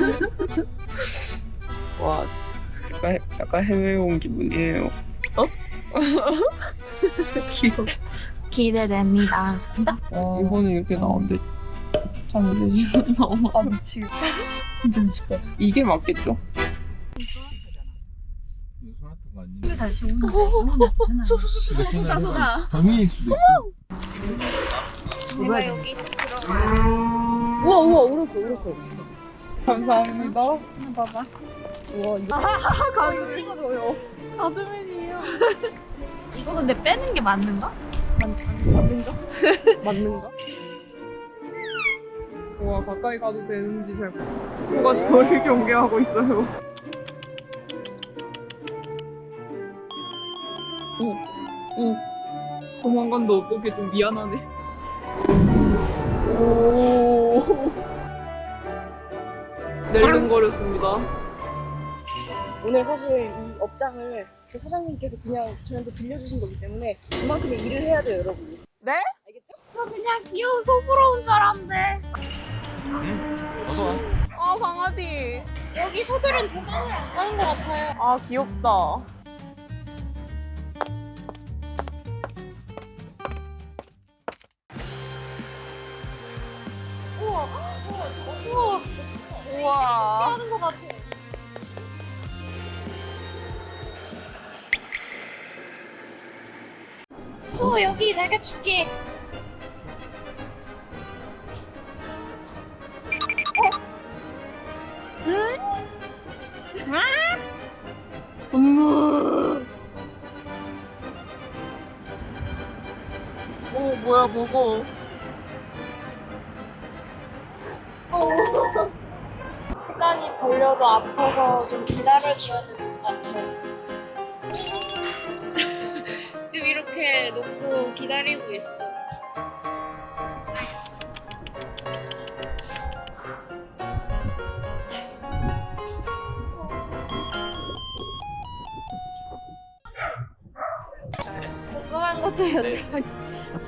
와, 약간, 약간 해외 온 기분이에요. 어? 귀여워. 기대됩니다. 와, 이거는 이렇게 나온대. 참, 이제 너무. 아 미치겠다. 진짜 미치겠다. 이게 맞겠죠? 소나타가 아니야. 다시 소다 소다. 범인일 수도 있어. 내가 여기 쏙 들어가. 우와, 우와, 울었어, 울었어. 감사합니다. 봐봐. 우와, 이거. 가위 찍어줘요. 가드맨이에요. 이거 근데 빼는 게 맞는가? 맞는가? 맞는가? 우와, 가까이 가도 되는지 잘 모르 수가 저를 경계하고 있어요. 오, 오. 도망간다 어떻게 좀 미안하네. 오. 낼름거렸습니다. 오늘 사실 이 업장을 그 사장님께서 그냥 저희한테 빌려주신 거기 때문에 그만큼의 일을 해야 돼요, 여러분. 네? 알겠죠? 저 그냥 귀여운 소보러 온줄 알았는데. 어서 와. 아, 강아지. 여기 소들은 도망을 안 가는 것 같아요. 아, 귀엽다. 소 여기 내가 줄게. 오, 뭐야, 먹어. 시간이 걸려도 아파서 좀 기다려줘야 되는 것 같아요. 지금 이렇게 놓고 기다리고 있어. 궁금한 것도 여쭤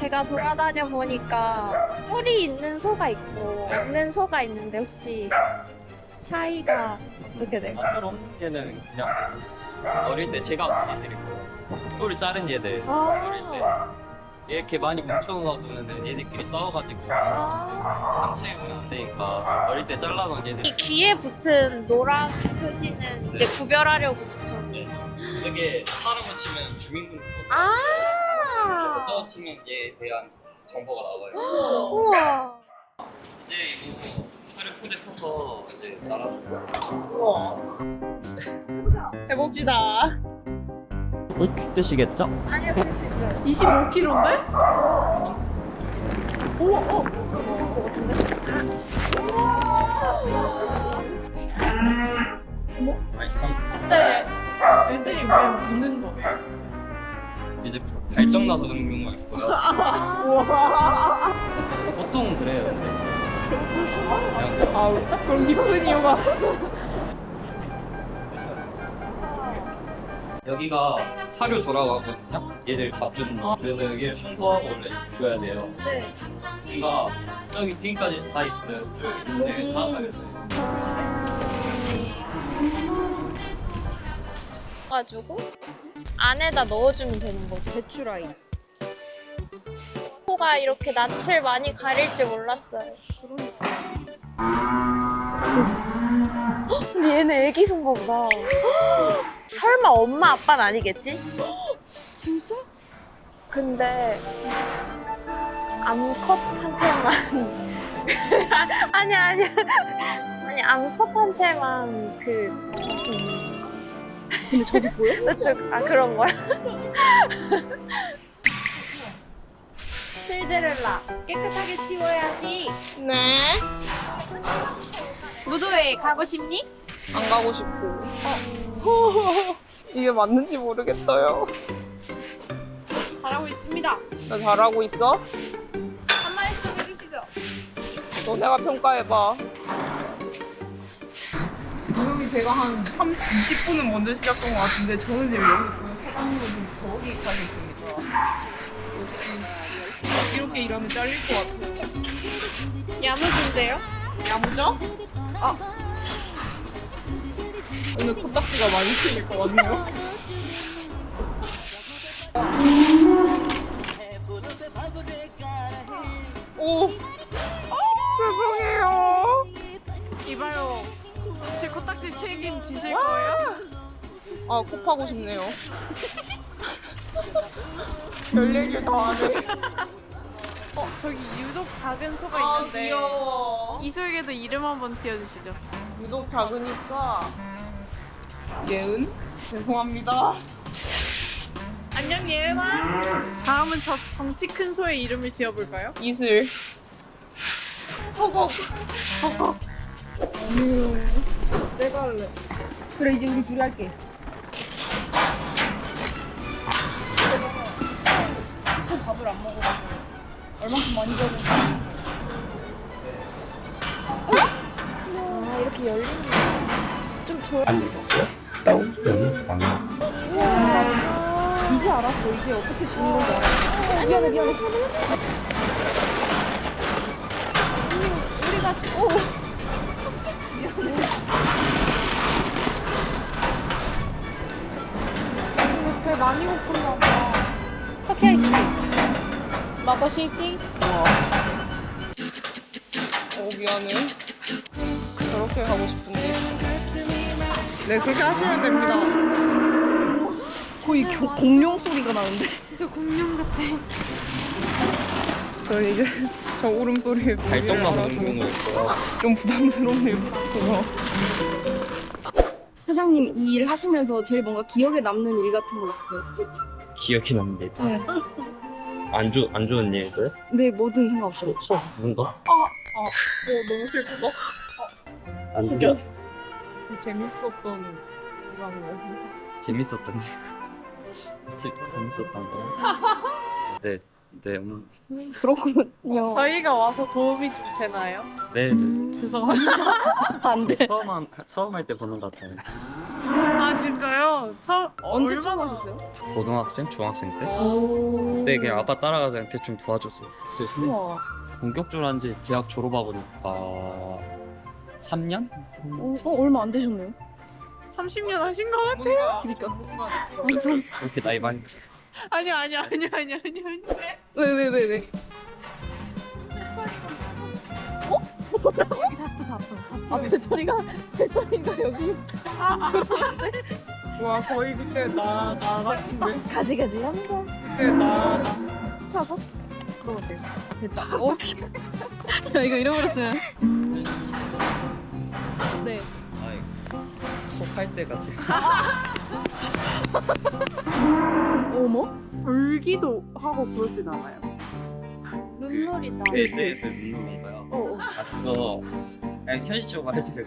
제가 돌아다녀 보니까 뿔이 있는 소가 있고 없는 소가 있는데 혹시 차이가 어떻게 돼요? 아, 그럼 얘는 그냥 어릴 때 제가 보내드리고 뿔을 자른 얘들 어릴 때 아, 이렇게 많이 뭉쳐가보면 얘들끼리 싸워가지고 아. 상체 입으면 안 되니까 어릴 때 잘라놓은 얘들. 이 귀에 붙은 노란 표시는 이제 구별하려고 붙였네. 이게 사람을 치면 주민등록 아, 저 치면 얘에 대한 정보가 나와요. 우와. 이제 이거 차를 포대 펴서 이제 날아주고 해봅시다. 못 드시겠죠? 아니요, 쓸수 있어요. 25kg인데? 맛있죠? 근데 애들이 왜 우는 거예요? 이제 발정 나서 그런 경우가 있고요 우와. 보통 그래요 근데 그냥 아, 그럼 깊은 이유가. 여기가 사료조라고 하거든요. 얘들 밥 주는 거. 그래서 여기를 청소하고 원래 줘야 돼요. 네. 그러니까 저기 뒤까지 다 있어요. 저기 있는데 다 사료돼요. 가지고 안에다 넣어주면 되는 거죠. 제출 아이. 코가 이렇게 낯을 많이 가릴 줄 몰랐어요. 헉, 근데 얘는 애기 손가 보다. 헉, 설마 엄마 아빠는 아니겠지? 진짜? 근데 암컷한테만 아니야 아니야 아니 암컷한테만 그 자신 있는 건가? 근데 저도 보여? 그쵸? 아 그런 거야? 실데렐라 깨끗하게 치워야지 네. 무도회 가고 싶니? 안 가고 싶어. 이게 맞는지 모르겠어요. 잘하고 있습니다 나 잘하고 있어? 한 말씀 해주시죠 너네가 평가해봐. 분명히 제가 한 3, 20분은 먼저 시작한 것 같은데 저는 지금 여기 있고 사장님은 좀 저기까지 있습니다. 이렇게 일하면 잘릴 것 같아요. 야무진데요? 야무져? 오늘 코딱지가 많이 생길 것 같네요. 오, 죄송해요. 이봐요. 제 코딱지 책임지실 거예요? 아, kop하고 싶네요. 별 얘기를 다안 해. 어, 저기 유독 작은 소가 아, 있는데 귀여워. 이 소에게도 이름 한번 지어주시죠. 유독 작으니까 예은 죄송합니다. 안녕 예은아. 다음은 저 덩치 큰 소의 이름을 지어볼까요? 이슬 허걱 허걱 아니요 내가 할래 그래 이제 우리 둘이 할게. 소 밥을 안 먹어봐서 얼만큼 많이 줘야 되는지 모르겠어. 아 이렇게 열리는 안 읽었어요? 따오병 방어 이제 알았어. 이제 어떻게 주는 건지 알았어. 어, 미안해 미안해. 우리가 오. 배 많이 고픈가 봐. 터키 아이스. 마버시키? 어 미안해 저렇게 가고 싶은데 네 그렇게 하시면 됩니다 거의 교- 공룡 소리가 나는데. 진짜 공룡 같아. 저 이제 저 울음소리에 발동만 보는 있고요. 좀 부담스럽네요 그거 사장님 이 일 하시면서 제일 뭔가 기억에 남는 일 같은 거 없어요? 기억이 남는데. 네. 안, 좋, 안 좋은 일들? 네 뭐든 상관없어. 소, 소 죽은 거? 어 너무 슬프다 안죽 여. 재밌었던 이런 재밌었던 재- 재밌었던 거. 네, 네, 음, 그렇군요. 저희가 와서 도움이 좀 되나요? 네. 죄송합니다. 안 돼. 처음 한, 처음 할 때 보는 것 같아요. 아 진짜요? 저 언제 얼마나- 처음 하셨어요? 고등학생, 중학생 때. 오. 그때 그냥 아빠 따라가서 그냥 대충 도와줬어요. 그래서 우와. 본격적으로 한지 대학 졸업하고 니까 3년? 어, 어, 얼마 안 되셨네요. 30년 하신 거 같아. 뭔가 그러니까. 뭔가 완전. 그렇게 나이 많이 아니요 아니요 아니요 아니요. 아니요. 왜왜 왜 왜? 여기 자꾸 자꾸. 아 배터리가 배터리가 여기. 와 거의 그때 나 나 같은데 가지 가지 합니다. 그때 나나 차서? 그러면 돼. 됐다. 오. 야 이거 잃어버렸으면. 네. 아이 속할 때까지 어머? 울기도 하고 그러진 않아요. 눈물이 나. SS 묻는 건가요? 어. 어. 아 그거 그냥 현실적으로 말해주면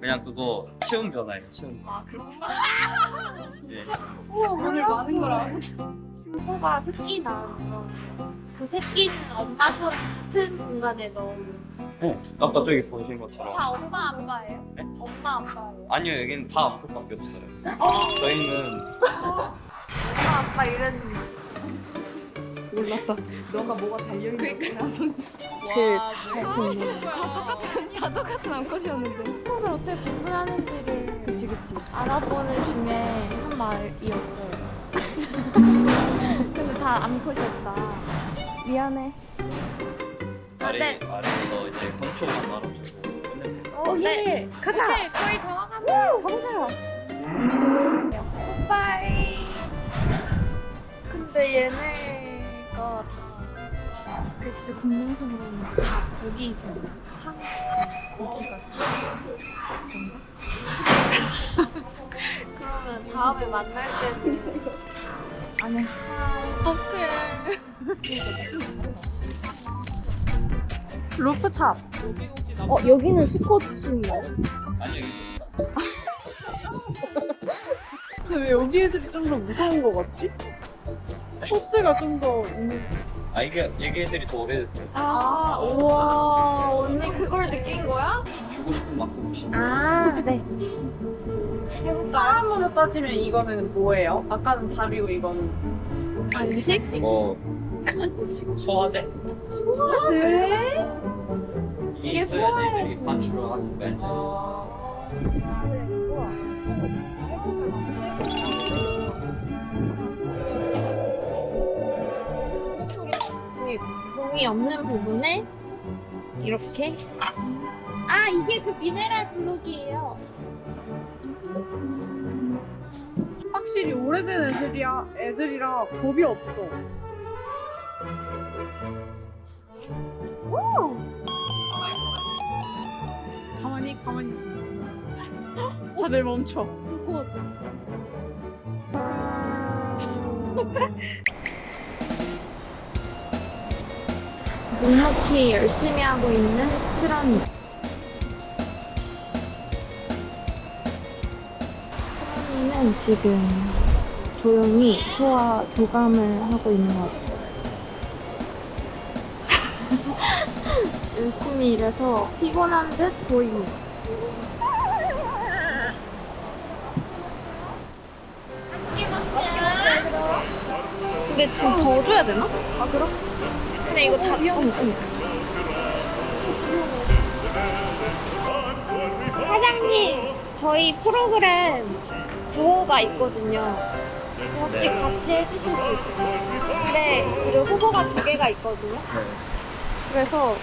그냥 그거 체온 변화예요 체온 변화 아 그렇구나. 예. 우와 오늘 많은 걸 알아. 소가 새끼 거. 그 새끼는 엄마 소랑 같은 공간에 넣은. 어, 아까 저기 보신 것처럼 다 엄마 아빠예요? 네? 엄마 아빠예요. 아니요 여기는 다 아무것밖에 없어요 저희는 엄마 아빠 이랬는데. 몰랐다. 너가 뭐가 달려있는 거라서. 그 자신. 다 똑같은 다 똑같은 암컷이었는데. 서로 어떻게 구분하는지를 그치 그치. 알아보는 중에 한 말이었어요. 근데 다 암컷이었다. 미안해. 아래 네. 아래에서 이제 건초만 말아주고 끝내면 돼요. 어, 네. 가자. 오케이, 거의 다 와간다. 가보자. 빠이. 근데 얘네가 다. 그 진짜 궁금해서는 다 고기 되나? 한 고기 같은 건가? 그러면 다음에 만날 때는 아니 어떡해 루프탑. 어 여기는 수컷인가요? 아니요 여기 근데 왜 여기 애들이 좀 더 무서운 거 같지? 포스가 좀 더 있는. 아 이게 얘기 애들이 더 오래됐어요 아, 우와, 언니 그걸 느낀 거야? 주고 싶은 만큼 주시 아, 네. 사람으로 따지면 이거는 뭐예요? 아까는 밥이고 이거는 간식? 뭐 소화제? 소화제? 이게 있어야지 애들이 반출을 이제 아, 네, 공이 없는 부분에 이렇게 아 이게 그 미네랄 블록이에요. 확실히 오래된 애들이야 애들이라 겁이 없어. 오! 가만히 가만히 있어. 다들 멈춰. 묵묵히 열심히 하고 있는 수란이. 수란이는 지금 조용히 소와 교감을 하고 있는 것 같아요. 열심히 일해서 피곤한 듯 보입니다. 근데 지금 더 줘야 되나? 아, 그럼? 근데 이거 다 응, 응. 사장님, 저희 프로그램 구호가 있거든요. 혹시 같이 해주실 수 있을까요? 근데 지금 후보가 두 개가 있거든요. 그래서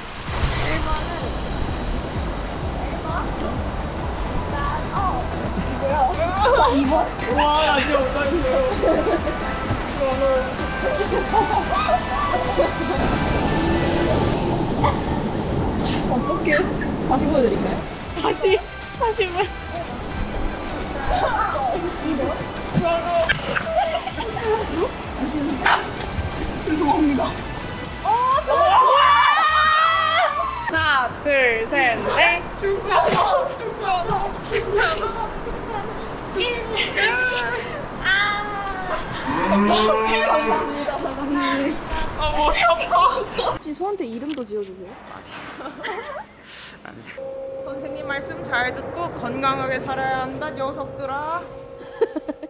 다시 보여드릴까요? 다시 다시 말. 하나 둘 셋 넷. 소한테 이름도 지어주세요? 선생님 말씀 잘 듣고 건강하게 살아야 한다 녀석들아